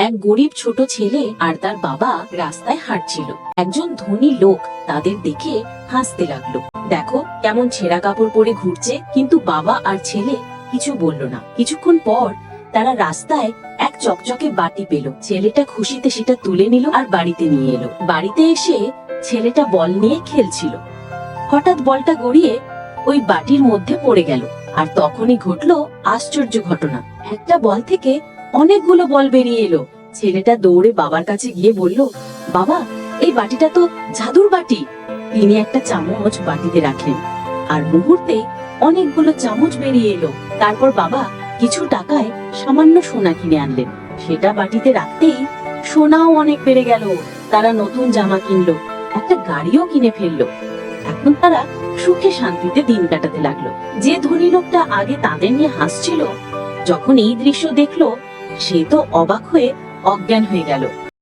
এক গরিব ছোট ছেলে আর তার বাবা রাস্তায় হাঁটছিল। একজন ধনী লোক তাদের দেখে হাসতে লাগল। দেখো, কেমন ছেঁড়া কাপড় পরে ঘুরছে, কিন্তু বাবা আর ছেলে কিছু বলল না। কিছুক্ষণ পর তারা রাস্তায় এক চকচকে বাটি পেল। ছেলেটা খুশিতে সেটা তুলে নিল আর বাড়িতে নিয়ে এলো। বাড়িতে এসে ছেলেটা বল নিয়ে খেলছিল। হঠাৎ বলটা গড়িয়ে ওই বাটির মধ্যে পড়ে গেল। আর তখনই ঘটলো আশ্চর্য ঘটনা। একটা বল থেকে অনেকগুলো বল বেরিয়ে এলো। ছেলেটা দৌড়ে বাবার কাছে গিয়ে বলল, বাবা, এই বাটিটা তো জাদুর বাটি। তিনি একটা চামচ বাটিতে রাখলেন। আর মুহূর্তেই অনেকগুলো চামচ বেরিয়ে এলো। তারপর বাবা কিছু টাকায় সামান্য সোনা কিনে আনলেন। সেটা বাটিতে রাখতেই সোনাও অনেক বেড়ে গেল। তারা নতুন জামা কিনলো, একটা গাড়িও কিনে ফেলল। এখন তারা সুখে শান্তিতে দিন কাটাতে লাগল। যে ধনী লোকটা আগে তাদের নিয়ে হাসছিল, যখন এই দৃশ্য দেখল সে তো অবাক হয়ে অজ্ঞান হয়ে গেল।